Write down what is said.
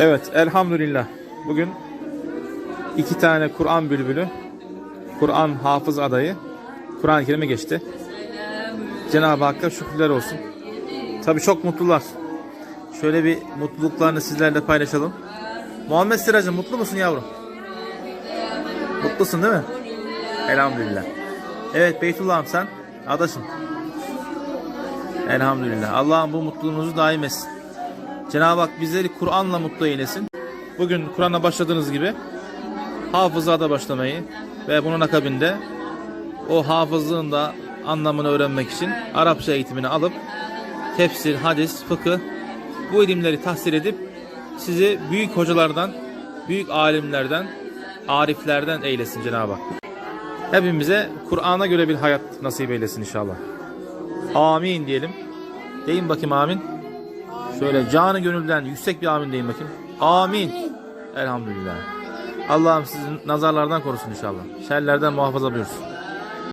Evet, elhamdülillah. Bugün iki tane Kur'an bülbülü, Kur'an hafız adayı, Kur'an-ı Kerim'e geçti. Cenab-ı Hakk'a şükürler olsun. Tabii çok mutlular. Şöyle bir mutluluklarını sizlerle paylaşalım. Muhammed Siracı mutlu musun yavrum? Mutlusun değil mi? Elhamdülillah. Evet Beytullah'ım sen, adaşım. Elhamdülillah. Allah'ım bu mutluluğunuzu daim etsin. Cenab-ı Hak bizleri Kur'an'la mutlu eylesin. Bugün Kur'an'a başladığınız gibi hafızada başlamayı ve bunun akabinde o hafızlığın da anlamını öğrenmek için Arapça eğitimini alıp tefsir, hadis, fıkıh bu ilimleri tahsil edip sizi büyük hocalardan, büyük alimlerden, ariflerden eylesin Cenab-ı Hak. Hepimize Kur'an'a göre bir hayat nasip eylesin inşallah. Amin diyelim. Deyin bakayım amin. Şöyle canı gönülden yüksek bir amin deyin bakayım. Amin. Elhamdülillah. Allah'ım sizi nazarlardan korusun inşallah. Şerlerden muhafaza buyursun.